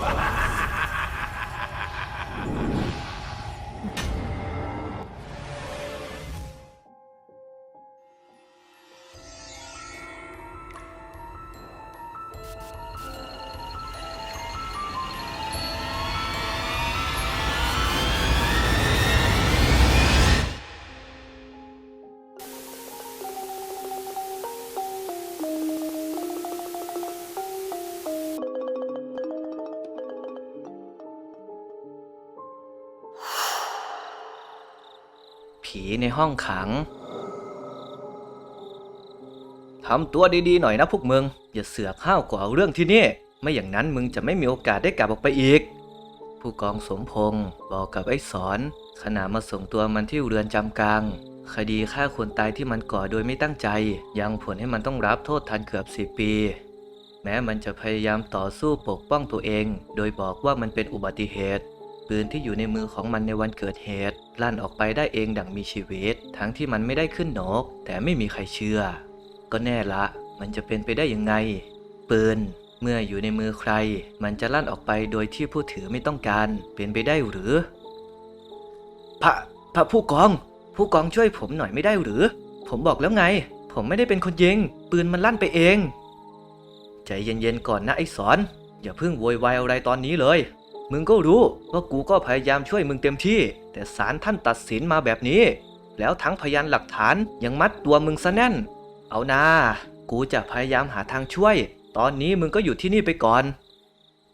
Ha ha ha! ผีในห้องขังทำตัวดีๆหน่อยนะพวกมึง อย่าเสือกห้าวกว่าเอเรื่องที่นี่ ไม่อย่างนั้นมึงจะไม่มีโอกาสได้กลับออกไปอีก ผู้กองสมพงศ์บอกกับไอ้สอนขณะมาส่งตัวมันที่เรือนจำกลาง คดีฆ่าคนตายที่มันก่อโดยไม่ตั้งใจ ยังผลให้มันต้องรับโทษทันเกือบสิปี แม้มันจะพยายามต่อสู้ปกป้องตัวเอง โดยบอกว่ามันเป็นอุบัติเหตุ ปืนที่อยู่ในมือของมันในวันเกิดเหตุ ลั่นออกไปได้เองดังมีชีวิต ทั้งที่มันไม่ได้ขึ้นนก แต่ไม่มีใครเชื่อ ก็แน่ละ มันจะเป็นไปได้ยังไง ปืน เมื่ออยู่ในมือใคร มันจะลั่นออกไปโดยที่ผู้ถือไม่ต้องการ เป็นไปได้หรือ พระพระผู้กอง ผู้กองช่วยผมหน่อยไม่ได้หรือ ผมบอกแล้วไง ผมไม่ได้เป็นคนยิง ปืนมันลั่นไปเอง ใจเย็นๆก่อนนะไอ้สอน อย่าเพิ่งโวยวายอะไรตอนนี้เลย มึงก็รู้ว่ากูก็พยายามช่วยมึงเต็มที่ แต่ศาลท่านตัดสินมาแบบนี้ แล้วทั้งพยานหลักฐานยังมัดตัวมึงซะแน่น เอานากูจะพยายามหาทางช่วย ตอนนี้มึงก็อยู่ที่นี่ไปก่อน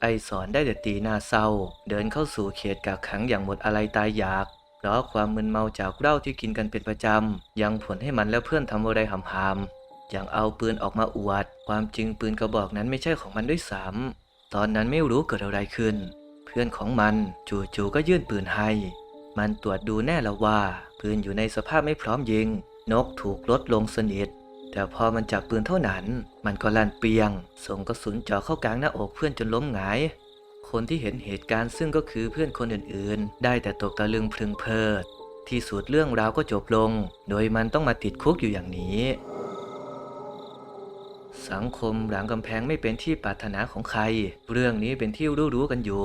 ไอสอนได้แต่ตีหน้าเศร้า เดินเข้าสู่เขตกักขังอย่างหมดอะไรตายอยากเพราะความมึนเมาจากเหล้าที่กินกันเป็นประจำยังผลให้มันและเพื่อนทำอะไรหำๆอย่างเอาปืนออกมาอวด ความจริงปืนกระบอกนั้นไม่ใช่ของมันด้วยซ้ำตอนนั้นไม่รู้เกิดอะไรขึ้น พื่อนของมันจู่ๆก็ยื่นปืนให้ มันตรวจดูแน่แล้วว่าปืนอยู่ในสภาพไม่พร้อมยิง นกถูกลดลงสนิท แต่พอมันจับปืนเท่านั้น มันก็ลั่นเปียง ส่งกระสุนเจาะเข้ากลางหน้าอกเพื่อนจนล้มหงาย คนที่เห็นเหตุการณ์ซึ่งก็คือเพื่อนคนอื่นๆ ได้แต่ตกตะลึงพลึงเพลิด ที่สุดเรื่องราวก็จบลง โดยมันต้องมาติดคุกอยู่อย่างนี้สังคมหลังกำแพงไม่เป็นที่ปรารถนาของใคร เรื่องนี้เป็นที่รู้ๆกันอยู่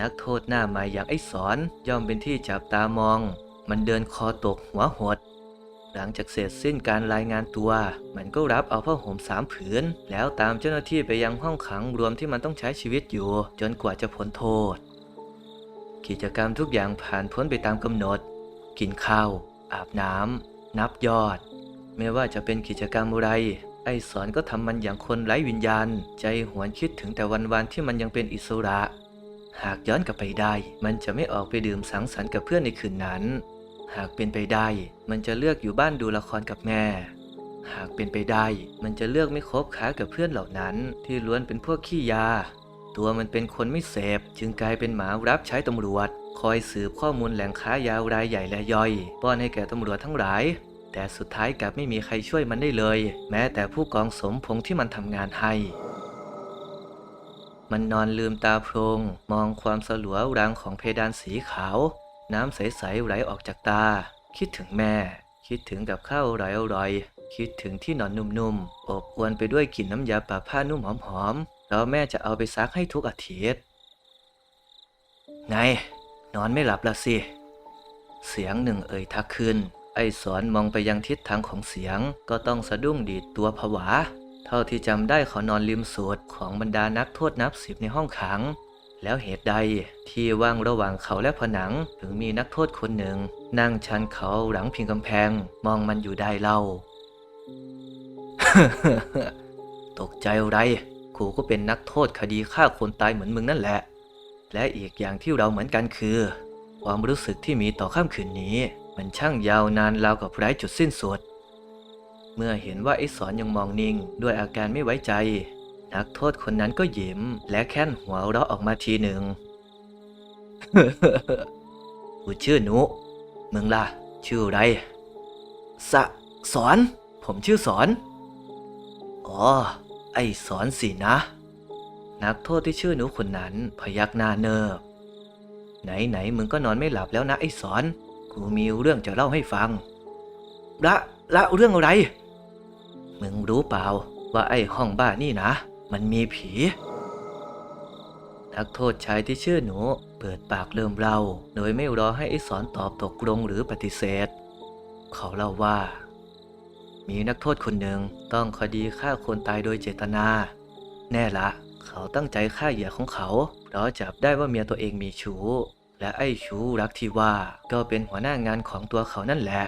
นักโทษหน้าใหม่อย่างไอ้สอนย่อมเป็นที่จับตามอง มันเดินคอตกหัวหด หลังจากเสร็จสิ้นการรายงานตัว มันก็รับเอาผ้าห่มสามผืน แล้วตามเจ้าหน้าที่ไปยังห้องขังรวมที่มันต้องใช้ชีวิตอยู่ จนกว่าจะพ้นโทษ กิจกรรมทุกอย่างผ่านพ้นไปตามกำหนด กินข้าว อาบน้ำนับยอด ไม่ว่าจะเป็นกิจกรรมอะไรไอ้สอนก็ทำมันอย่างคนไร้วิญญาณ ใจหวนคิดถึงแต่วันๆที่มันยังเป็นอิสระ หากย้อนกลับไปได้ มันจะไม่ออกไปดื่มสังสรรค์กับเพื่อนในคืนนั้น หากเป็นไปได้ มันจะเลือกอยู่บ้านดูละครกับแม่ หากเป็นไปได้ มันจะเลือกไม่คบค้ากับเพื่อนเหล่านั้น ที่ล้วนเป็นพวกขี้ยา ตัวมันเป็นคนไม่เสพจึงกลายเป็นหมารับใช้ตำรวจ คอยสืบข้อมูลแหล่งค้ายารายใหญ่และย่อย ป้อนให้แก่ตำรวจทั้งหลาย แต่สุดท้ายกลับไม่มีใครช่วยมันได้เลย แม้แต่ผู้กองสมพงษ์ที่มันทำงานให้ มันนอนลืมตาโพรง มองความสลัวรังของเพดานสีขาว น้ำใส ๆ ไหลออกจากตา คิดถึงแม่ คิดถึงกับข้าวอร่อยๆคิดถึงที่นอนนุ่มๆ อบอวนไปด้วยกลิ่นน้ำยาปะผ้านุ่มหอมๆแล้วแม่จะเอาไปซักให้ทุกอาทิตย์ไง นอนไม่หลับละสิ เสียงหนึ่งเอ่ยทักขึ้น ไอ้สอนมองไปยังทิศทางของเสียง ก็ต้องสะดุ้งดีดตัวผวา เท่าที่จำได้เขานอนริมสุดของบรรดานักโทษนับสิบในห้องขัง แล้วเหตุใดที่ว่างระหว่างเขาและผนังถึงมีนักโทษคนหนึ่ง นั่งชันเขาหลังพิงกำแพงมองมันอยู่ได้เล่า ตกใจอะไรกูก็เป็นนักโทษคดีฆ่าคนตายเหมือนมึงนั่นแหละ และอีกอย่างที่เราเหมือนกันคือ ความรู้สึกที่มีต่อค่ำคืนนี้ มันช่างยาวนานราวกับไร้จุดสิ้นสุด เมื่อเห็นว่าไอ้สอนยังมองนิ่ง ด้วยอาการไม่ไว้ใจ นักโทษคนนั้นก็ยิ้ม และแค่นหัวเราะออกมาทีหนึ่งกูชื่อนุมึงล่ะ ชื่ออะไร สะสอน ผมชื่อสอน อ๋อ ไอ้สอนสินะ นักโทษที่ชื่อนูคนนั้น พยักหน้าเนิบ ไหนไหนมึงก็นอนไม่หลับแล้วนะไอ้สอน กูมีเรื่องจะเล่าให้ฟัง ละละเรื่องอะไร มึงรู้เปล่าว่าไอ้ห้องบ้านนี่นะ มันมีผีนนักโทษชายที่ชื่อหนู เปิดปากเริ่มเล่า โดยไม่รอให้ไอ้สอนตอบตกลงหรือปฏิเสธ เขาเล่าว่า มีนักโทษคนหนึ่งต้องคดีฆ่าคนตายโดยเจตนา แน่ละ เขาตั้งใจฆ่าเหยื่อของเขาเพราะจับได้ว่าเมียตัวเองมีชู้ และไอ้ชู้รักที่ว่าก็เป็นหัวหน้างานของตัวเขานั่นแหละ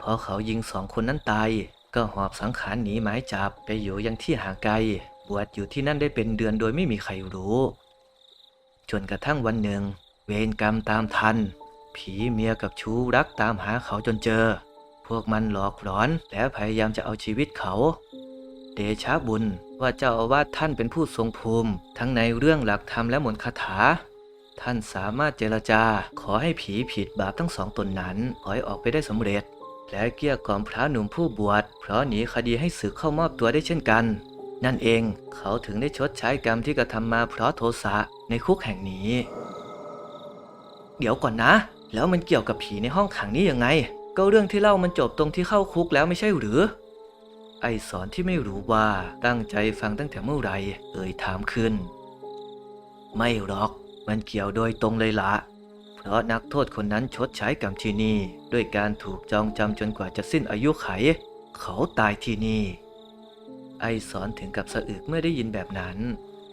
พอเขายิงสองคนนั้นตาย ก็หอบสังขารหนีหมายจับไปอยู่ยังที่ห่างไกล บวชอยู่ที่นั่นได้เป็นเดือนโดยไม่มีใครรู้ จนกระทั่งวันหนึ่ง เวรกรรมตามทัน ผีเมียกับชู้รักตามหาเขาจนเจอ พวกมันหลอกหลอนและพยายามจะเอาชีวิตเขา เดชะบุญว่าเจ้าอาวาสท่านเป็นผู้ทรงภูมิ ทั้งในเรื่องหลักธรรมและมนต์คาถา ท่านสามารถเจรจาขอให้ผีผิดบาปทั้งสองตนนั้นปล่อยออกไปได้สำเร็จ และเกลี้ยกล่อมพระหนุ่มผู้บวชเพราะหนีคดีให้สึกเข้ามอบตัวได้เช่นกัน นั่นเองเขาถึงได้ชดใช้กรรมที่กระทำมาเพราะโทสะในคุกแห่งนี้ เดี๋ยวก่อนนะ แล้วมันเกี่ยวกับผีในห้องขังนี้ยังไง ก็เรื่องที่เล่ามันจบตรงที่เข้าคุกแล้วไม่ใช่หรือ ไอสอนที่ไม่รู้ว่าตั้งใจฟังตั้งแต่เมื่อไหร่เอ่ยถามขึ้น ไม่หรอก มันเกี่ยวโดยตรงเลยละ เพราะนักโทษคนนั้นชดใช้กรรมที่นี่ ด้วยการถูกจองจำจนกว่าจะสิ้นอายุไข เขาตายที่นี่ ไอสอนถึงกับสะอึกเมื่อได้ยินแบบนั้น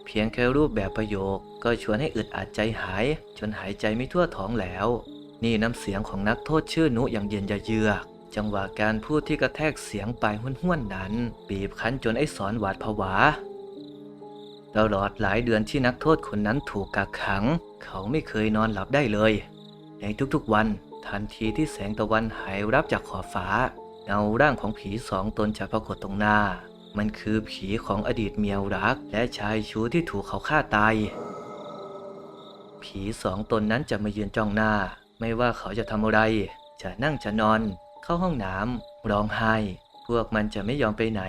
เพียงแค่รูปแบบประโยคก็ชวนให้อึดอัดใจหาย จนหายใจไม่ทั่วท้องแล้ว นี่น้ำเสียงของนักโทษชื่อนุอย่างเย็นยะเยือกจังหวะการพูดที่กระแทกเสียงปลายห้วนๆนั้น บีบคั้นจนไอ้สอนหวาดผวา ตลอดหลายเดือนที่นักโทษคนนั้นถูกกักขัง เขาไม่เคยนอนหลับได้เลย ในทุกๆวันทันทีที่แสงตะวันหายรับจากขอบฟ้า เงาร่างของผีสองตนจะปรากฏตรงหน้า มันคือผีของอดีตเมียรัก และชายชู้ที่ถูกเขาฆ่าตาย ผีสองตนนั้นจะมายืนจ้องหน้า ไม่ว่าเขาจะทำอะไร จะนั่งจะนอน เข้าห้องน้ำร้องไห้ พวกมันจะไม่ยอมไปไหน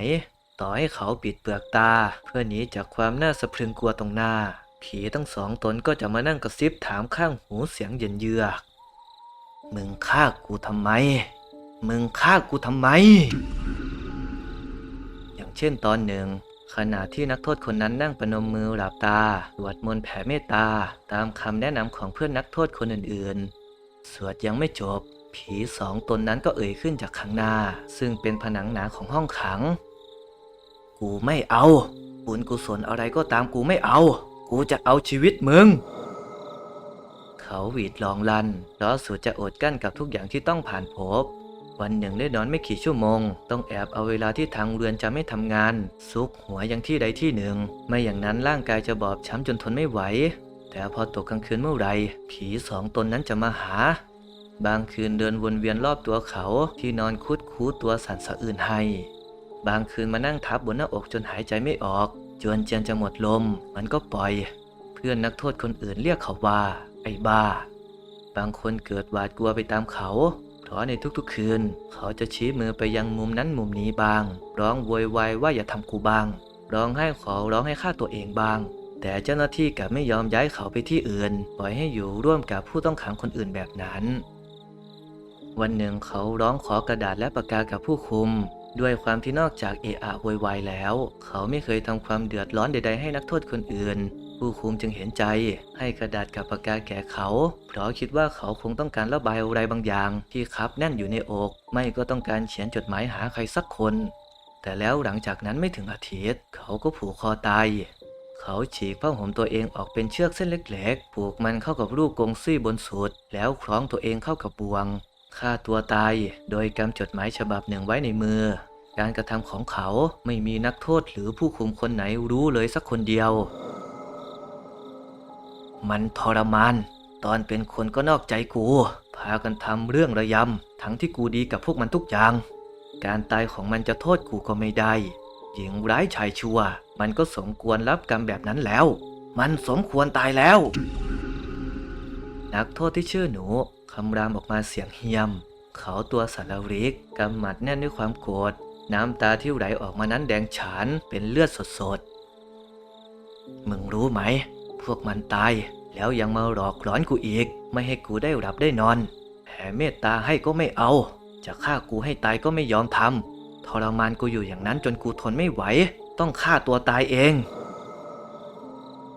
ต่อให้เขาปิดเปลือกตา เพื่อหนีจากความน่าสะพรึงกลัวตรงหน้า ผีทั้งสองตนก็จะมานั่งกระซิบถามข้างหูเสียงเย็นเยือกมึงฆ่ากูทำไม มึงฆ่ากูทำไม อย่างเช่นตอนหนึ่ง ขณะที่นักโทษคนนั้นนั่งประนมมือหลับตา สวดมนต์แผ่เมตตา ตามคำแนะนำของเพื่อนนักโทษคนอื่นๆ สวดยังไม่จบ ผีสองตนนั้นก็เอ่ยขึ้นจากข้างหน้า ซึ่งเป็นผนังหนาของห้องขัง กูไม่เอา บุญกุศลอะไรก็ตามกูไม่เอา กูจะเอาชีวิตมึง เขาหวีดลองลันเพราะสุดจะอดกั้นกับทุกอย่างที่ต้องผ่านพบ วันหนึ่งได้นอนไม่กี่ชั่วโมง ต้องแอบเอาเวลาที่ทางเรือนจะไม่ทำงาน ซุกหัวยังที่ใดที่หนึ่ง ไม่อย่างนั้นร่างกายจะบอบช้ำจนทนไม่ไหว แต่พอตกกลางคืนเมื่อไรผีสองตนนั้นจะมาหาบางคืนเดินวนเวียนรอบตัวเขาที่นอนคุดคูตัวสั่นสะอื้นให้ บางคืนมานั่งทับบนหน้าอกจนหายใจไม่ออก จนเจียนจะหมดลมมันก็ปล่อย เพื่อนนักโทษคนอื่นเรียกเขาว่า ไอ้บ้า บางคนเกิดหวาดกลัวไปตามเขา เพราะในทุกๆคืน เขาจะชี้มือไปยังมุมนั้นมุมนี้บ้าง ร้องโวยวายว่าอย่าทำกูบ้าง ร้องให้ขอร้องให้ฆ่าตัวเองบ้าง แต่เจ้าหน้าที่กลับไม่ยอมย้ายเขาไปที่อื่น ปล่อยให้อยู่ร่วมกับผู้ต้องขังคนอื่นแบบนั้น วันหนึ่งเขาร้องขอกระดาษและปากกากับผู้คุม ด้วยความที่นอกจากเอะอะโวยวายแล้ว เขาไม่เคยทำความเดือดร้อนใดๆให้นักโทษคนอื่น ผู้คุมจึงเห็นใจ ให้กระดาษกับปากกาแก่เขา เพราะคิดว่าเขาคงต้องการระบายอะไรบางอย่าง ที่คับแน่นอยู่ในอก ไม่ก็ต้องการเขียนจดหมายหาใครสักคน แต่แล้วหลังจากนั้นไม่ถึงอาทิตย์ เขาก็ผูกคอตายเขาฉีกผ้าห่มตัวเองออกเป็นเชือกเส้นเล็กๆ ผูกมันเข้ากับรูปกงซี่บนสุด แล้วคล้องตัวเองเข้ากับบ่วง ฆ่าตัวตายโดยกำจดหมายฉบับหนึ่งไว้ในมือ การกระทำของเขาไม่มีนักโทษหรือผู้คุมคนไหนรู้เลยสักคนเดียว มันทรมาน ตอนเป็นคนก็นอกใจกู พากันทำเรื่องระยำ ทั้งที่กูดีกับพวกมันทุกอย่าง การตายของมันจะโทษกูก็ไม่ได้ หญิงร้ายชายชั่ว มันก็สมควรรับกรรมแบบนั้นแล้ว มันสมควรตายแล้ว นักโทษที่ชื่อหนูคำรามออกมาเสียงเฮียม เขาตัวสารริกกำหมัดแน่นด้วยความโกรธน้ำตาที่ไหลออกมานั้นแดงฉานเป็นเลือดสดๆ มึงรู้ไหม พวกมันตายแล้วยังมาหลอกหลอนกูอีก ไม่ให้กูได้หลับได้นอนแผ่เมตตาให้ก็ไม่เอา จะฆ่ากูให้ตายก็ไม่ยอมทำทรมานกูอยู่อย่างนั้นจนกูทนไม่ไหว ต้องฆ่าตัวตายเอง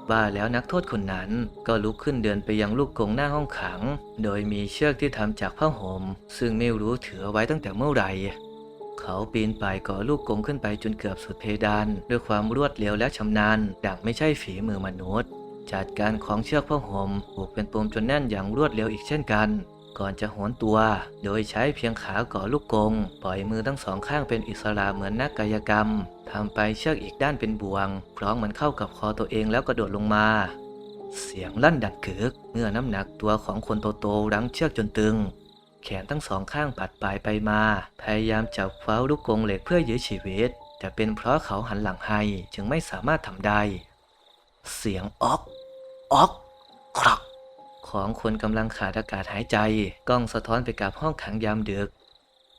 ว่าแล้วนักโทษคนนั้นก็ลุกขึ้นเดินไปยังลูกกรงหน้าห้องขัง โดยมีเชือกที่ทำจากผ้าห่มซึ่งไม่รู้ถือไว้ตั้งแต่เมื่อไหร่เขาปีนป่ายก่อลูกกรงขึ้นไปจนเกือบสุดเพดาน ด้วยความรวดเร็วและชำนาญดังไม่ใช่ฝีมือมนุษย์ จัดการของเชือกผ้าห่มผูกเป็นปมจนแน่นอย่างรวดเร็วอีกเช่นกัน ก่อนจะโหนตัว โดยใช้เพียงขาก่อลูกกง ปล่อยมือทั้งสองข้างเป็นอิสระเหมือนนักกายกรรมทำไปเชือกอีกด้านเป็นบ่วงคล้องมันเข้ากับคอตัวเองแล้วกระโดดลงมา เสียงลั่นดังกึก เมื่อน้ำหนักตัวของคนโตๆรั้งเชือกจนตึง แขนทั้งสองข้างปัดปลายไปมา พยายามจับคว้าลูกกงเหล็กเพื่อยื้อชีวิต แต่เป็นเพราะเขาหันหลังให้จึงไม่สามารถทำได้ เสียงออกออกครัก ของคนกำลังขาดอากาศหายใจ กล้องสะท้อนไปกับห้องขังยามดึก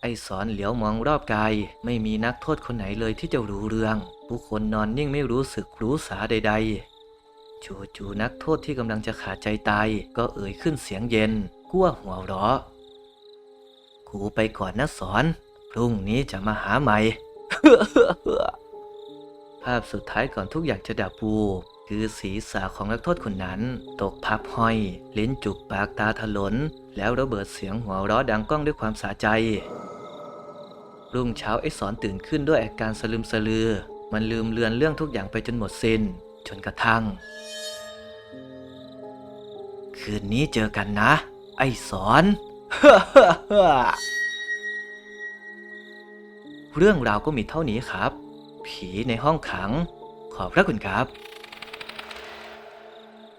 ไอสอนเหลียวมองรอบกาย ไม่มีนักโทษคนไหนเลยที่จะรู้เรื่อง ผู้คนนอนนิ่งไม่รู้สึกรู้สาใด ๆ จู่ๆนักโทษที่กำลังจะขาดใจตาย ก็เอ่ยขึ้นเสียงเย็นกั้วหัวเราะกูไปก่อนนะสอน พรุ่งนี้จะมาหาใหม่ภาพสุดท้ายก่อนทุกอย่างจะดับบู คือศีรษะของนักโทษคนนั้น ตกพับห้อย ลิ้นจุกปากตาถลน แล้วระเบิดเสียงหัวเราะดังก้องด้วยความสะใจ รุ่งเช้าไอ้สอนตื่นขึ้นด้วยอาการสลืมสลือ มันลืมเลือนเรื่องทุกอย่างไปจนหมดสิน้น จนกระทั่ง คืนนี้เจอกันนะ ไอ้สอนเรื่องราวก็มีเท่านี้ครับ ผีในห้องขัง ขอบพระคุณครับ